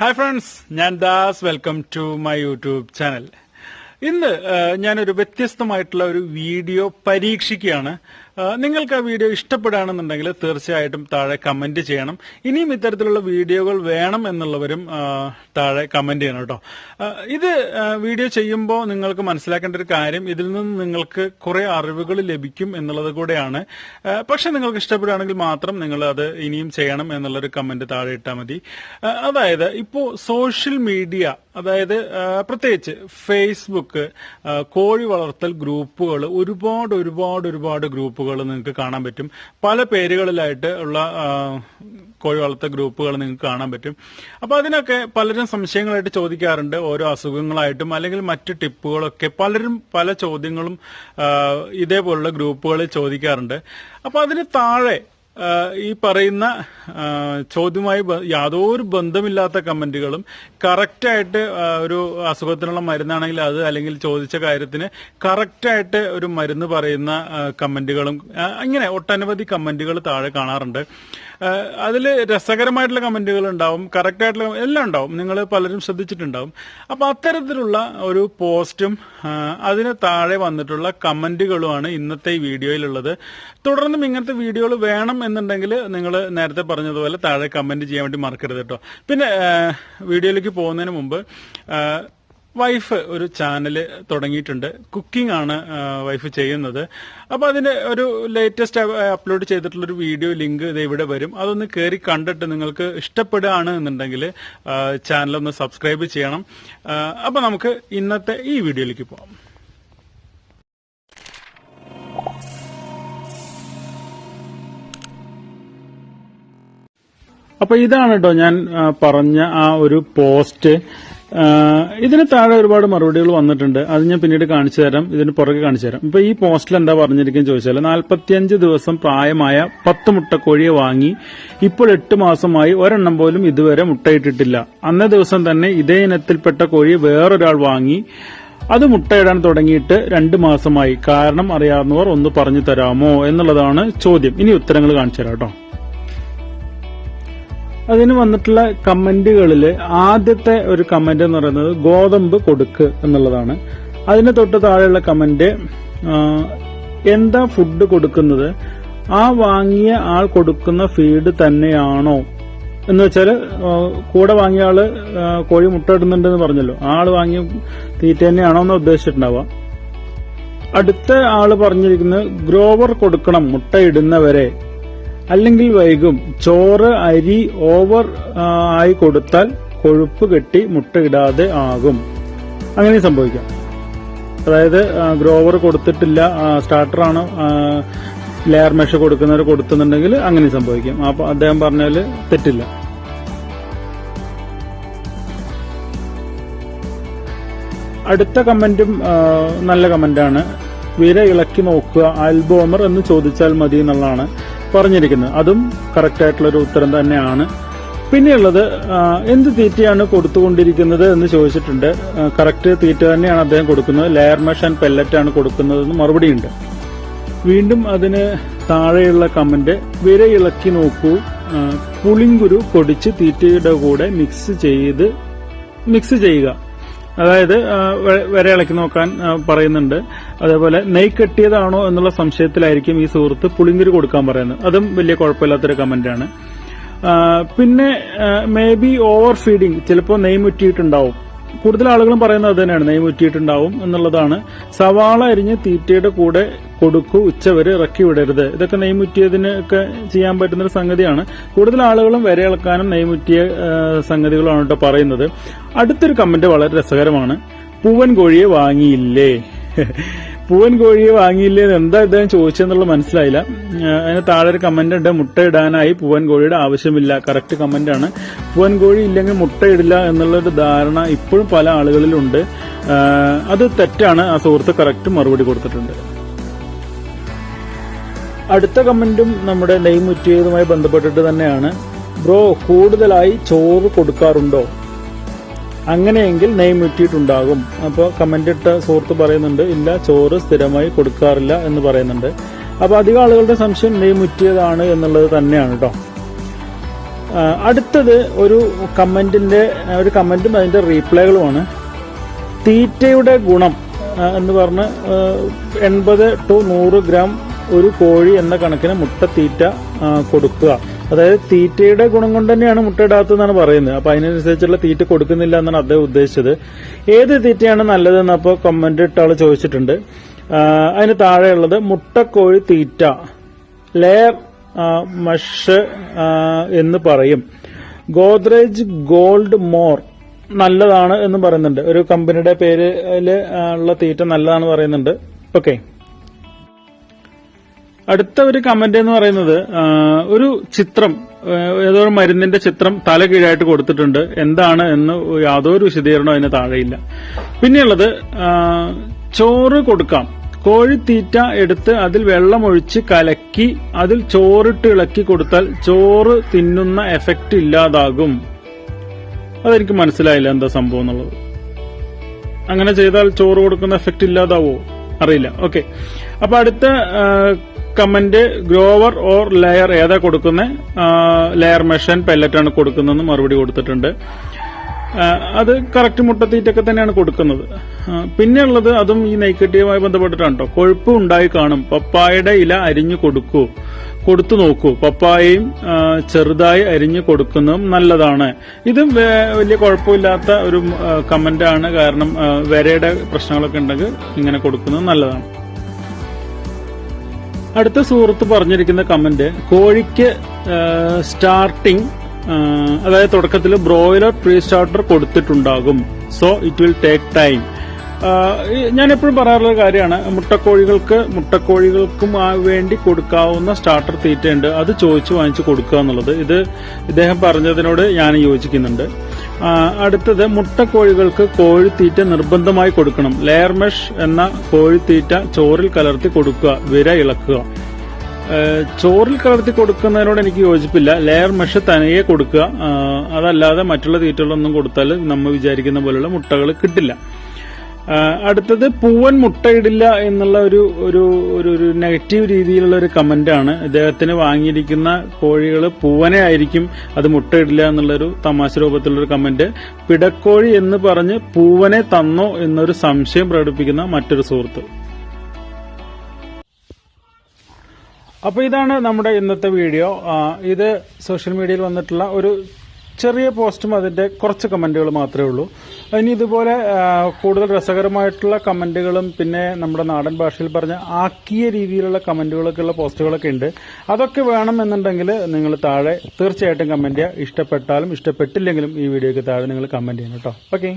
Hi friends ഞാൻ Das. Welcome to my YouTube channel ഇന്ന് ഞാനൊരു വ്യത്യസ്തമായിട്ടുള്ള ഒരു വീഡിയോ പരീക്ഷിക്കുകയാണ്. നിങ്ങൾക്ക് ആ വീഡിയോ ഇഷ്ടപ്പെടുകയാണെന്നുണ്ടെങ്കിൽ തീർച്ചയായിട്ടും താഴെ കമന്റ് ചെയ്യണം. ഇനിയും ഇത്തരത്തിലുള്ള വീഡിയോകൾ വേണം എന്നുള്ളവരും താഴെ കമന്റ് ചെയ്യണം കേട്ടോ. ഇത് വീഡിയോ ചെയ്യുമ്പോൾ നിങ്ങൾക്ക് മനസ്സിലാക്കേണ്ട ഒരു കാര്യം ഇതിൽ നിന്ന് നിങ്ങൾക്ക് കുറെ അറിവുകൾ ലഭിക്കും എന്നുള്ളത് കൂടെയാണ്. പക്ഷെ നിങ്ങൾക്ക് ഇഷ്ടപ്പെടുകയാണെങ്കിൽ മാത്രം നിങ്ങൾ അത് ഇനിയും ചെയ്യണം എന്നുള്ളൊരു കമന്റ് താഴെ ഇട്ടാൽ മതി. അതായത് ഇപ്പോൾ സോഷ്യൽ മീഡിയ അതായത് പ്രത്യേകിച്ച് ഫേസ്ബുക്ക് കോഴി വളർത്തൽ ഗ്രൂപ്പുകൾ ഒരുപാട് ഒരുപാട് ഒരുപാട് ഗ്രൂപ്പുകൾ നിങ്ങൾക്ക് കാണാൻ പറ്റും. പല പേരുകളിലായിട്ട് ഉള്ള കോഴി വളർത്ത ഗ്രൂപ്പുകൾ നിങ്ങൾക്ക് കാണാൻ പറ്റും. അപ്പൊ അതിനൊക്കെ പലരും സംശയങ്ങളായിട്ട് ചോദിക്കാറുണ്ട്. ഓരോ അസുഖങ്ങളായിട്ടും അല്ലെങ്കിൽ മറ്റു ടിപ്പുകളൊക്കെ പലരും പല ചോദ്യങ്ങളും ഇതേപോലുള്ള ഗ്രൂപ്പുകളിൽ ചോദിക്കാറുണ്ട്. അപ്പൊ അതിന് താഴെ ഈ പറയുന്ന ചോദ്യവുമായി യാതൊരു ബന്ധമില്ലാത്ത കമന്റുകളും കറക്റ്റായിട്ട് ഒരു അസുഖത്തിനുള്ള മരുന്നാണെങ്കിൽ അത് അല്ലെങ്കിൽ ചോദിച്ച കാര്യത്തിന് കറക്റ്റായിട്ട് ഒരു മരുന്ന് പറയുന്ന കമന്റുകളും അങ്ങനെ ഒട്ടനവധി കമന്റുകൾ താഴെ കാണാറുണ്ട്. അതിൽ രസകരമായിട്ടുള്ള കമന്റുകൾ ഉണ്ടാവും കറക്റ്റ് ആയിട്ടുള്ള എല്ലാം ഉണ്ടാവും. നിങ്ങൾ പലരും ശ്രദ്ധിച്ചിട്ടുണ്ടാവും. അപ്പൊ അത്തരത്തിലുള്ള ഒരു പോസ്റ്റും അതിന് താഴെ വന്നിട്ടുള്ള കമന്റുകളുമാണ് ഇന്നത്തെ ഈ വീഡിയോയിലുള്ളത്. തുടർന്നും ഇങ്ങനത്തെ വീഡിയോകൾ വേണം എന്നുണ്ടെങ്കിൽ നിങ്ങൾ നേരത്തെ പറഞ്ഞതുപോലെ താഴെ കമന്റ് ചെയ്യാൻ വേണ്ടി മറക്കരുത് കേട്ടോ. പിന്നെ വീഡിയോയിലേക്ക് പോകുന്നതിന് മുമ്പ് വൈഫ് ഒരു ചാനൽ തുടങ്ങിയിട്ടുണ്ട്. കുക്കിംഗ് ആണ് വൈഫ് ചെയ്യുന്നത്. അപ്പൊ അതിന്റെ ഒരു ലേറ്റസ്റ്റ് അപ്ലോഡ് ചെയ്തിട്ടുള്ള ഒരു വീഡിയോ ലിങ്ക് ഇത് ഇവിടെ വരും. അതൊന്ന് കയറി കണ്ടിട്ട് നിങ്ങൾക്ക് ഇഷ്ടപ്പെടുകയാണ് എന്നുണ്ടെങ്കിൽ ചാനൽ ഒന്ന് സബ്സ്ക്രൈബ് ചെയ്യണം. അപ്പൊ നമുക്ക് ഇന്നത്തെ ഈ വീഡിയോയിലേക്ക് പോകാം അപ്പൊ ഇതാണ് കേട്ടോ ഞാൻ പറഞ്ഞ ആ ഒരു പോസ്റ്റ് ഇതിന് താഴെ ഒരുപാട് മറുപടികൾ വന്നിട്ടുണ്ട്. അത് ഞാൻ പിന്നീട് കാണിച്ചു തരാം. ഇതിന് പുറകെ കാണിച്ചു തരാം. ഇപ്പൊ ഈ പോസ്റ്റിൽ എന്താ പറഞ്ഞിരിക്കുന്നത് ചോദിച്ചാൽ നാൽപ്പത്തിയഞ്ച് ദിവസം പ്രായമായ പത്ത് മുട്ടക്കോഴിയെ വാങ്ങി ഇപ്പോൾ എട്ട് മാസമായി ഒരെണ്ണം പോലും ഇതുവരെ മുട്ടയിട്ടിട്ടില്ല. അന്നേ ദിവസം തന്നെ ഇതേ ഇനത്തിൽപ്പെട്ട കോഴിയെ വേറൊരാൾ വാങ്ങി. അത് മുട്ടയിടാൻ തുടങ്ങിയിട്ട് രണ്ട് മാസമായി. കാരണം അറിയാവുന്നവർ ഒന്ന് പറഞ്ഞു തരാമോ എന്നുള്ളതാണ് ചോദ്യം. ഇനി ഉത്തരങ്ങൾ കാണിച്ചു തരാം കേട്ടോ. അതിന് വന്നിട്ടുള്ള കമന്റുകളിൽ ആദ്യത്തെ ഒരു കമന്റ് എന്ന് പറയുന്നത് ഗോതമ്പ് കൊടുക്ക് എന്നുള്ളതാണ്. അതിന് തൊട്ട് താഴെയുള്ള കമന്റ് എന്താ ഫുഡ് കൊടുക്കുന്നത്? ആ വാങ്ങിയ ആൾ കൊടുക്കുന്ന ഫീഡ് തന്നെയാണോ? എന്ന് വെച്ചാൽ ആ, കൂടെ വാങ്ങിയ ആൾ കോഴി മുട്ട ഇടുന്നുണ്ടെന്ന് പറഞ്ഞല്ലോ. ആൾ വാങ്ങിയ തീറ്റ തന്നെയാണോ എന്ന് ഉദ്ദേശിച്ചിട്ടുണ്ടാവുക. അടുത്ത ആൾ പറഞ്ഞിരിക്കുന്നത് ഗ്രോവർ കൊടുക്കണം മുട്ട ഇടുന്നവരെ. അല്ലെങ്കിൽ വൈകും. ചോറ് അരി ഓവർ ആയി കൊടുത്താൽ കൊഴുപ്പ് കെട്ടി മുട്ടയിടാതെ ആകും. അങ്ങനെ സംഭവിക്കാം. അതായത് ഗ്രോവർ കൊടുത്തിട്ടില്ല സ്റ്റാർട്ടറാണ് ലെയർ മെഷ കൊടുക്കുന്നവർ കൊടുക്കുന്നുണ്ടെങ്കിൽ അങ്ങനെ സംഭവിക്കും. അപ്പൊ അദ്ദേഹം പറഞ്ഞാൽ തെറ്റില്ല. അടുത്ത കമന്റും നല്ല കമന്റാണ്. വിര ഇളക്കി നോക്കുക ആൽബോമർ എന്ന് ചോദിച്ചാൽ മതി എന്നുള്ളതാണ്. പറഞ്ഞിരിക്കുന്നത്. അതും കറക്റ്റ് ആയിട്ടുള്ള ഒരു ഉത്തരം തന്നെയാണ്. പിന്നെയുള്ളത് എന്ത് തീറ്റയാണ് കൊടുത്തുകൊണ്ടിരിക്കുന്നത് എന്ന് ചോദിച്ചിട്ടുണ്ട്. കറക്റ്റ് തീറ്റ തന്നെയാണ് അദ്ദേഹം കൊടുക്കുന്നത്. ലെയർ മെഷ് ആൻഡ് പെല്ലറ്റ് ആണ് കൊടുക്കുന്നതെന്ന് മറുപടിയുണ്ട്. വീണ്ടും അതിന് താഴെയുള്ള കമന്റ് ഇളക്കി നോക്കൂ. പുളിങ്കുരു പൊടിച്ച് തീറ്റയുടെ കൂടെ മിക്സ് ചെയ്ത് മിക്സ് ചെയ്യുക. അതായത് വിര ഇളക്കി നോക്കാൻ പറയുന്നുണ്ട്. അതേപോലെ നെയ് കെട്ടിയതാണോ എന്നുള്ള സംശയത്തിലായിരിക്കും ഈ സുഹൃത്ത് പുളിങ്കുരു കൊടുക്കാൻ പറയുന്നത്. അതും വലിയ കുഴപ്പമില്ലാത്തൊരു കമന്റാണ് പിന്നെ മേ ബി ഓവർ ഫീഡിങ് ചിലപ്പോൾ നെയ് മുറ്റിയിട്ടുണ്ടാവും. കൂടുതൽ ആളുകളും പറയുന്നത് തന്നെയാണ് നെയ് മുറ്റിയിട്ടുണ്ടാവും എന്നുള്ളതാണ്. സവാള അരിഞ്ഞ് തീറ്റയുടെ കൂടെ കൊടുക്കൂ ഉച്ചവരെ ഇറക്കി വിടരുത്. ഇതൊക്കെ നെയ് മുറ്റിയതിന് ഒക്കെ ചെയ്യാൻ പറ്റുന്ന ഒരു സംഗതിയാണ്. കൂടുതൽ ആളുകളും വരെ ഇളക്കാനും നെയ് മുറ്റിയ സംഗതികളാണ് കേട്ടോ പറയുന്നത്. അടുത്തൊരു കമന്റ് വളരെ രസകരമാണ്. പൂവൻ കോഴിയെ വാങ്ങിയില്ലേ? പൂവൻ കോഴിയെ വാങ്ങിയില്ലേ എന്താ ഇദ്ദേഹം ചോദിച്ചെന്നുള്ളത് മനസ്സിലായില്ല. അതിന് താഴെ ഒരു കമന്റ് ഉണ്ട്. മുട്ട ഇടാനായി പൂവൻ കോഴിയുടെ ആവശ്യമില്ല. കറക്റ്റ് കമന്റ് ആണ്. പൂവൻ കോഴി ഇല്ലെങ്കിൽ മുട്ട ഇടില്ല എന്നുള്ളൊരു ധാരണ ഇപ്പോഴും പല ആളുകളിലുണ്ട്. അത് തെറ്റാണ്. ആ സുഹൃത്ത് കറക്റ്റ് മറുപടി കൊടുത്തിട്ടുണ്ട്. അടുത്ത കമന്റും നമ്മുടെ നെയ്മുറ്റിയതുമായി ബന്ധപ്പെട്ടിട്ട് തന്നെയാണ്. ബ്രോ കൂടുതലായി ചോറ് കൊടുക്കാറുണ്ടോ? അങ്ങനെയെങ്കിൽ നെയ് മുറ്റിയിട്ടുണ്ടാകും. അപ്പോൾ കമന്റ് ഇട്ട സുഹൃത്ത് പറയുന്നുണ്ട് ഇല്ല ചോറ് സ്ഥിരമായി കൊടുക്കാറില്ല എന്ന് പറയുന്നുണ്ട്. അപ്പൊ അധികം ആളുകളുടെ സംശയം നെയ് മുറ്റിയതാണ് എന്നുള്ളത് തന്നെയാണ് കേട്ടോ അടുത്തത് ഒരു കമന്റിന്റെ ഒരു കമന്റും അതിന്റെ റീപ്ലൈകളുമാണ്. തീറ്റയുടെ ഗുണം എന്ന് പറഞ്ഞ് എൺപത് ടു നൂറ് ഗ്രാം ഒരു കോഴി എന്ന കണക്കിന് മുട്ട തീറ്റ കൊടുക്കുക. അതായത് തീറ്റയുടെ ഗുണം കൊണ്ട് തന്നെയാണ് മുട്ടയിടാത്തതെന്നാണ് പറയുന്നത്. അപ്പൊ അതിനനുസരിച്ചുള്ള തീറ്റ കൊടുക്കുന്നില്ല എന്നാണ് അദ്ദേഹം ഉദ്ദേശിച്ചത്. ഏത് തീറ്റയാണ് നല്ലതെന്ന് അപ്പോൾ കമന്റ് ഇട്ട ആൾ ചോദിച്ചിട്ടുണ്ട്. അതിന് താഴെയുള്ളത് മുട്ടക്കോഴി തീറ്റ ലെയർ മഷ് എന്ന് പറയും. ഗോദ്രേജ് ഗോൾഡ് മോർ നല്ലതാണ് എന്ന് പറയുന്നുണ്ട്. ഒരു കമ്പനിയുടെ പേരിൽ ഉള്ള തീറ്റ നല്ലതാണെന്ന് പറയുന്നുണ്ട്. ഓക്കെ അടുത്ത ഒരു കമന്റ് എന്ന് പറയുന്നത് ഒരു ചിത്രം ഏതോ മരുന്നിന്റെ ചിത്രം തല കീഴായിട്ട് കൊടുത്തിട്ടുണ്ട്. എന്താണ് എന്ന് യാതൊരു വിശദീകരണവും അതിന് താഴെയില്ല. പിന്നെയുള്ളത് ചോറ് കൊടുക്കാം. കോഴിത്തീറ്റ എടുത്ത് അതിൽ വെള്ളമൊഴിച്ച് കലക്കി അതിൽ ചോറിട്ട് ഇളക്കി കൊടുത്താൽ ചോറ് തിന്നുന്ന എഫക്റ്റ് ഇല്ലാതാകും. അതെനിക്ക് മനസ്സിലായില്ല എന്താ സംഭവം എന്നുള്ളത്. അങ്ങനെ ചെയ്താൽ ചോറ് കൊടുക്കുന്ന എഫക്റ്റ് ഇല്ലാതാവോ? അറിയില്ല. ഓക്കെ അപ്പൊ അടുത്ത കമന്റ് ഗ്രോവർ ഓർ ലെയർ ഏതാ കൊടുക്കുന്നത് ലെയർ മെഷൻ പെല്ലറ്റാണ് കൊടുക്കുന്നതെന്ന് മറുപടി കൊടുത്തിട്ടുണ്ട്. അത് കറക്റ്റ് മുട്ടത്തീറ്റൊക്കെ തന്നെയാണ് കൊടുക്കുന്നത്. പിന്നെയുള്ളത് അതും ഈ നൈക്കട്ടിയുമായി ബന്ധപ്പെട്ടിട്ടാണ് കേട്ടോ കൊഴുപ്പ് ഉണ്ടായി കാണും. പപ്പായയുടെ ഇല അരിഞ്ഞു കൊടുക്കൂ. കൊടുത്തു നോക്കൂ. പപ്പായയും ചെറുതായി അരിഞ്ഞു കൊടുക്കുന്നതും നല്ലതാണ്. ഇത് വലിയ കുഴപ്പമില്ലാത്ത ഒരു കമന്റാണ് കാരണം വരയുടെ പ്രശ്നങ്ങളൊക്കെ ഉണ്ടെങ്കിൽ ഇങ്ങനെ കൊടുക്കുന്നത് നല്ലതാണ്. അടുത്ത സുഹൃത്ത് പറഞ്ഞിരിക്കുന്ന കമന്റ് കോഴിക്ക് സ്റ്റാർട്ടിംഗ് അതായത് തുടക്കത്തിൽ broiler pre starter കൊടുത്തിട്ടുണ്ടാകും so it will take time ഞാൻ എപ്പോഴും പറയാറുള്ള കാര്യമാണ് മുട്ടക്കോഴികൾക്ക് മുട്ടക്കോഴികൾക്കും വേണ്ടി കൊടുക്കാവുന്ന സ്റ്റാർട്ടർ തീറ്റയുണ്ട്. അത് ചോദിച്ചു വാങ്ങിച്ചു കൊടുക്കുക എന്നുള്ളത്. ഇത് ഇദ്ദേഹം പറഞ്ഞതിനോട് ഞാൻ യോജിക്കുന്നുണ്ട്. അടുത്തത് മുട്ടക്കോഴികൾക്ക് കോഴിത്തീറ്റ നിർബന്ധമായി കൊടുക്കണം. ലെയർ മെഷ് എന്ന കോഴിത്തീറ്റ ചോറിൽ കലർത്തി കൊടുക്കുക വിര ഇളക്കുക. ചോറിൽ കലർത്തി കൊടുക്കുന്നതിനോട് എനിക്ക് യോജിപ്പില്ല. ലെയർ മെഷ് തനിയെ കൊടുക്കുക. അതല്ലാതെ മറ്റുള്ള തീറ്റകളൊന്നും കൊടുത്താൽ നമ്മൾ വിചാരിക്കുന്ന പോലുള്ള മുട്ടകൾ കിട്ടില്ല. അടുത്തത് പൂവൻ മുട്ടയിടില്ല എന്നുള്ള ഒരു ഒരു ഒരു നെഗറ്റീവ് രീതിയിലുള്ള ഒരു കമന്റാണ് ഇദ്ദേഹത്തിന് വാങ്ങിയിരിക്കുന്ന കോഴികൾ പൂവനെ ആയിരിക്കും അത് മുട്ടയിടില്ല എന്നുള്ളൊരു തമാശ രൂപത്തിലുള്ളൊരു കമന്റ് പിടക്കോഴി എന്ന് പറഞ്ഞ് പൂവനെ തന്നോ എന്നൊരു സംശയം പ്രകടിപ്പിക്കുന്ന മറ്റൊരു സുഹൃത്ത്. അപ്പൊ ഇതാണ് നമ്മുടെ ഇന്നത്തെ വീഡിയോ ഇത് സോഷ്യൽ മീഡിയയിൽ വന്നിട്ടുള്ള ഒരു ചെറിയ പോസ്റ്റും അതിന്റെ കുറച്ച് കമന്റുകൾ മാത്രമേ ഉള്ളൂ. ഇനി ഇതുപോലെ കൂടുതൽ രസകരമായിട്ടുള്ള കമന്റുകളും പിന്നെ നമ്മുടെ നാടൻ ഭാഷയിൽ പറഞ്ഞ ആക്കിയ രീതിയിലുള്ള കമന്റുകളൊക്കെ ഉള്ള പോസ്റ്റുകളൊക്കെ ഉണ്ട്. അതൊക്കെ വേണമെന്നുണ്ടെങ്കിൽ നിങ്ങൾ താഴെ തീർച്ചയായിട്ടും കമന്റ് ചെയ്യുക. ഇഷ്ടപ്പെട്ടാലും ഇഷ്ടപ്പെട്ടില്ലെങ്കിലും ഈ വീഡിയോയ്ക്ക് താഴെ നിങ്ങൾ കമന്റ് ചെയ്യണം കേട്ടോ. ഓക്കെ.